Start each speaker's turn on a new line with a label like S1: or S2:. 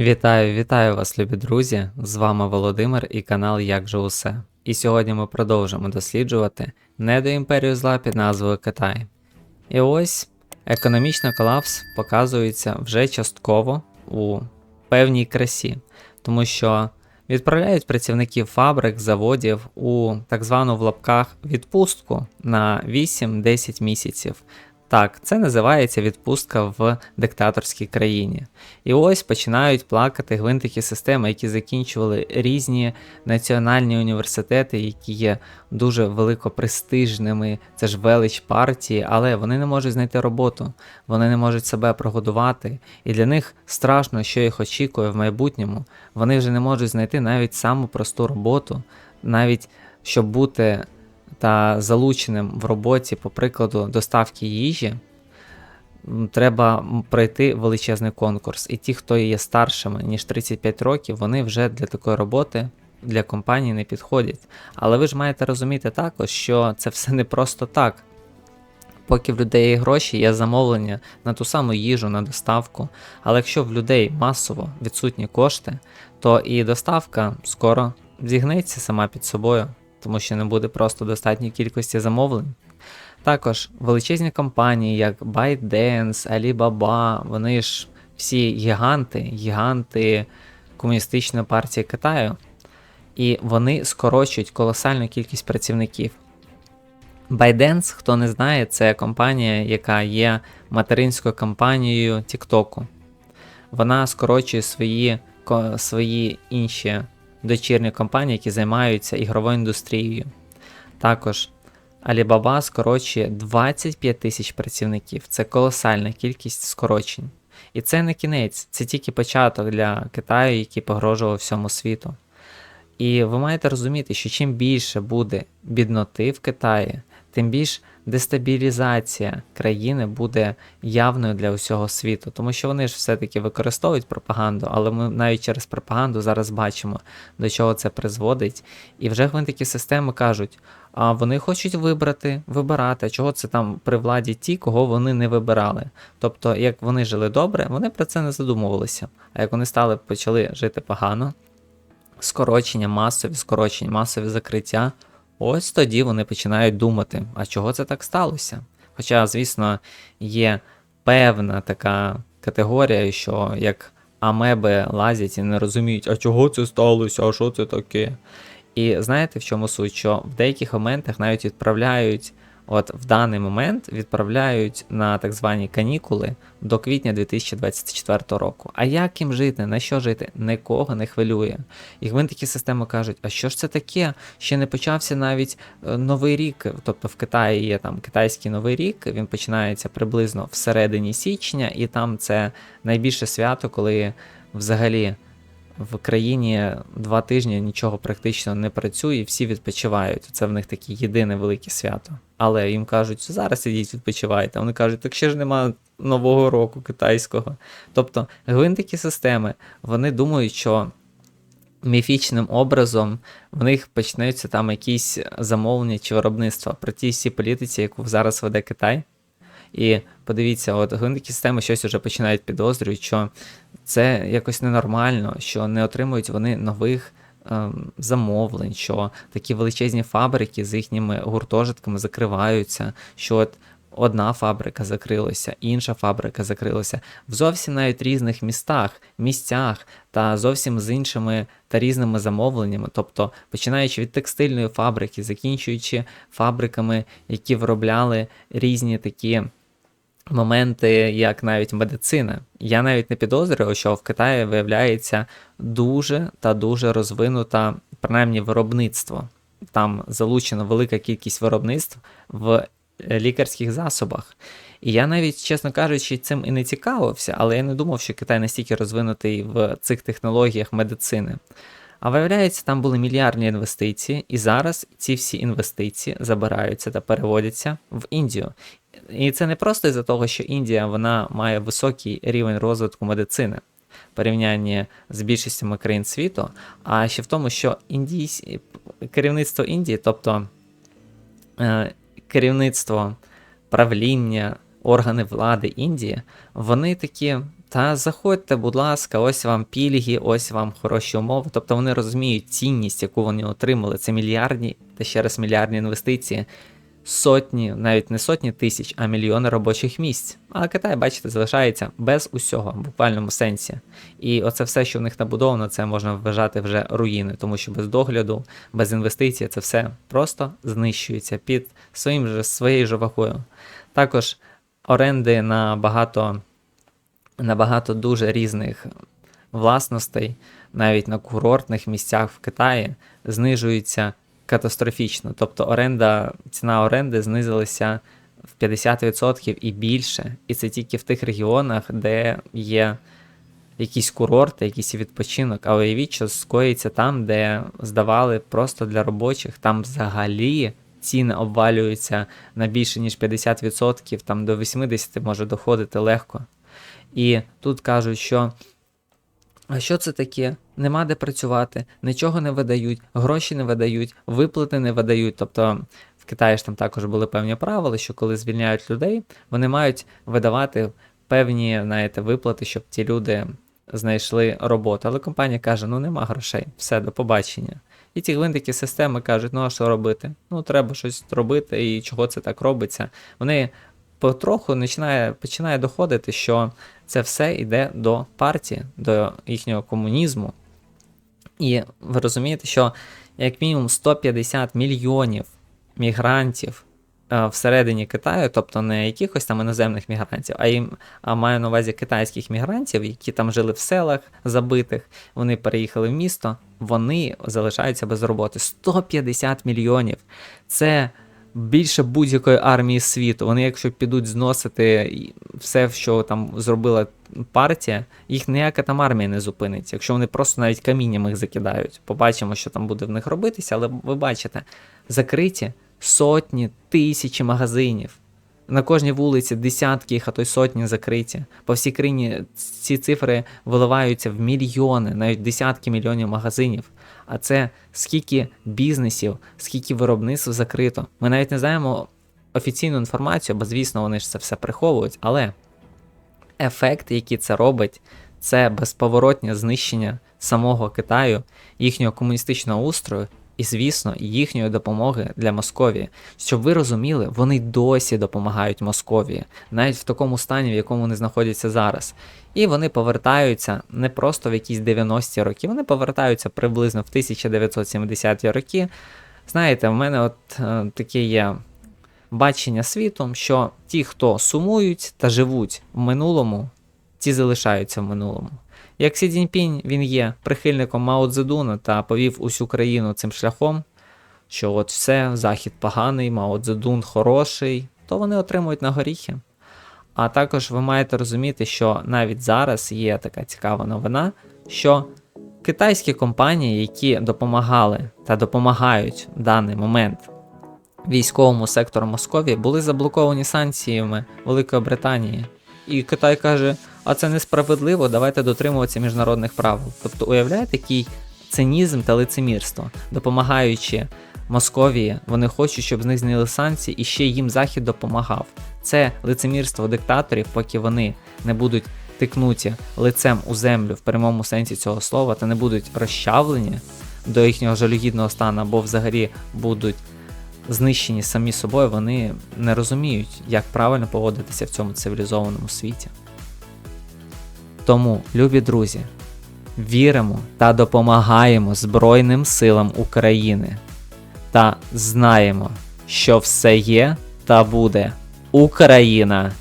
S1: Вітаю, вітаю вас, любі друзі! З вами Володимир і канал Як же усе. І сьогодні ми продовжимо досліджувати недоімперію зла під назвою Китай. І ось економічний колапс показується вже частково у певній красі, тому що відправляють працівників фабрик, заводів у так звану в лапках відпустку на 8-10 місяців. Так, це називається відпустка в диктаторській країні. І ось починають плакати гвинтики системи, які закінчували різні національні університети, які є дуже великопрестижними, це ж велич партії, але вони не можуть знайти роботу, вони не можуть себе прогодувати, і для них страшно, що їх очікує в майбутньому. Вони вже не можуть знайти навіть саму просту роботу, навіть щоб бути та залученим в роботі, по прикладу, доставки їжі, треба пройти величезний конкурс. І ті, хто є старшими, ніж 35 років, вони вже для такої роботи для компанії не підходять. Але ви ж маєте розуміти також, що це все не просто так. Поки в людей є гроші, є замовлення на ту саму їжу, на доставку. Але якщо в людей масово відсутні кошти, то і доставка скоро зігнеться сама під собою, тому що не буде просто достатньої кількості замовлень. Також величезні компанії, як ByteDance, Alibaba, вони ж всі гіганти, гіганти комуністичної партії Китаю, і вони скорочують колосальну кількість працівників. ByteDance, хто не знає, це компанія, яка є материнською компанією TikTok. Вона скорочує свої, свої інші дочірні компанії, які займаються ігровою індустрією. Також Alibaba скорочує 25 тисяч працівників. Це колосальна кількість скорочень. І це не кінець, це тільки початок для Китаю, який погрожував всьому світу. І ви маєте розуміти, що чим більше буде бідноти в Китаї, тим більш дестабілізація країни буде явною для усього світу, тому що вони ж все-таки використовують пропаганду, але ми навіть через пропаганду зараз бачимо, до чого це призводить. І вже гвинтики системи кажуть, а вони хочуть вибрати, вибирати, чого це там при владі ті, кого вони не вибирали. Тобто, як вони жили добре, вони про це не задумувалися. А як вони стали почали жити погано, скорочення, масові скорочення, масові закриття. Ось тоді вони починають думати, а чого це так сталося? Хоча, звісно, є певна така категорія, що як амеби лазять і не розуміють, а чого це сталося, а що це таке. І знаєте, в чому суть? Що в деяких моментах навіть відправляють, от в даний момент відправляють на так звані канікули до квітня 2024 року. А як їм жити, на що жити, нікого не хвилює. І гвинтики системи кажуть, а що ж це таке? Ще не почався навіть е, новий рік. Тобто в Китаї є там китайський новий рік, він починається приблизно всередині січня, і там це найбільше свято, коли взагалі в країні два тижні нічого практично не працює, і всі відпочивають. Це в них таке єдине велике свято. Але їм кажуть, зараз ідіть відпочивайте. Вони кажуть, так ще ж нема нового року китайського. Тобто гвинтики системи, вони думають, що міфічним образом в них почнуться там якісь замовлення чи виробництва при тій всій політиці, яку зараз веде Китай. І подивіться, от гвинтики системи щось вже починають підозрювати, що це якось ненормально, що не отримують вони нових ем, замовлень, що такі величезні фабрики з їхніми гуртожитками закриваються, що от одна фабрика закрилася, інша фабрика закрилася в зовсім навіть різних містах, місцях та зовсім з іншими та різними замовленнями. Тобто, починаючи від текстильної фабрики, закінчуючи фабриками, які виробляли різні такі моменти, як навіть медицина. Я навіть не підозрював, що в Китаї виявляється дуже та дуже розвинута, принаймні, виробництво. Там залучена велика кількість виробництв в лікарських засобах. І я навіть, чесно кажучи, цим і не цікавився, але я не думав, що Китай настільки розвинутий в цих технологіях медицини. А виявляється, там були мільярдні інвестиції, і зараз ці всі інвестиції забираються та переводяться в Індію. І це не просто із-за того, що Індія вона має високий рівень розвитку медицини в порівнянні з більшістю країн світу, а ще в тому, що індійсь... керівництво Індії, тобто е, керівництво правління, органи влади Індії, вони такі Та заходьте, будь ласка, ось вам пільги, ось вам хороші умови. Тобто вони розуміють цінність, яку вони отримали. Це мільярдні та ще раз мільярдні інвестиції, сотні, навіть не сотні тисяч, а мільйони робочих місць. А Китай, бачите, залишається без усього, в буквальному сенсі. І оце все, що в них набудовано, це можна вважати вже руїни, тому що без догляду, без інвестицій це все просто знищується під своїм же своєю ж вагою. Також оренди на багато, на багато дуже різних власностей, навіть на курортних місцях в Китаї, знижуються катастрофічно. Тобто оренда, ціна оренди знизилася в 50% і більше. І це тільки в тих регіонах, де є якісь курорти, якийсь відпочинок. А уявіть, що скоїться там, де здавали просто для робочих, там взагалі. Ціни обвалюються на більше ніж 50%, там до 80% може доходити легко. І тут кажуть, що а що це таке? Нема де працювати, нічого не видають, гроші не видають, виплати не видають. Тобто в Китаї ж там також були певні правила, що коли звільняють людей, вони мають видавати певні знаєте, виплати, щоб ті люди знайшли роботу. Але компанія каже: ну нема грошей, все, до побачення. І ці гвинтики системи кажуть, ну а що робити? Ну треба щось робити, і чого це так робиться. Вони потроху починає, починає доходити, що це все йде до партії, до їхнього комунізму. І ви розумієте, що як мінімум 150 мільйонів мігрантів всередині Китаю, тобто не якихось там іноземних мігрантів, а їм а маю на увазі китайських мігрантів, які там жили в селах забитих, вони переїхали в місто, вони залишаються без роботи. 150 мільйонів. Це більше будь-якої армії світу. Вони, якщо підуть зносити все, що там зробила партія, їх ніяка там армія не зупиниться. Якщо вони просто навіть камінням їх закидають. Побачимо, що там буде в них робитися, але ви бачите, закриті сотні тисячі магазинів. На кожній вулиці десятки а то й сотні закриті. По всій країні ці цифри виливаються в мільйони, навіть десятки мільйонів магазинів. А це скільки бізнесів, скільки виробництв закрито. Ми навіть не знаємо офіційну інформацію, бо, звісно, вони ж це все приховують, але ефект, який це робить, це безповоротнє знищення самого Китаю, їхнього комуністичного устрою і, звісно, їхньої допомоги для Московії. Щоб ви розуміли, вони досі допомагають Московії, навіть в такому стані, в якому вони знаходяться зараз. І вони повертаються не просто в якісь 90-ті роки, вони повертаються приблизно в 1970-ті роки. Знаєте, в мене от е, таке є бачення світу, що ті, хто сумують та живуть в минулому, ті залишаються в минулому. Як Сі Цзіньпінь, він є прихильником Мао Цзедуна та повів усю країну цим шляхом, що от все, Захід поганий, Мао Цзедун хороший, то вони отримують на горіхи. А також ви маєте розуміти, що навіть зараз є така цікава новина, що китайські компанії, які допомагали та допомагають в даний момент військовому сектору Московії, були заблоковані санкціями Великої Британії. І Китай каже, а це несправедливо, давайте дотримуватися міжнародних правил. Тобто, уявляєте, який цинізм та лицемірство, допомагаючи Московії, вони хочуть, щоб з них зняли санкції, і ще їм Захід допомагав. Це лицемірство диктаторів, поки вони не будуть тикнуті лицем у землю в прямому сенсі цього слова, та не будуть розчавлені до їхнього жалюгідного стану, або взагалі будуть знищені самі собою, вони не розуміють, як правильно поводитися в цьому цивілізованому світі. Тому, любі друзі, віримо та допомагаємо Збройним силам України та знаємо, що все є та буде. Україна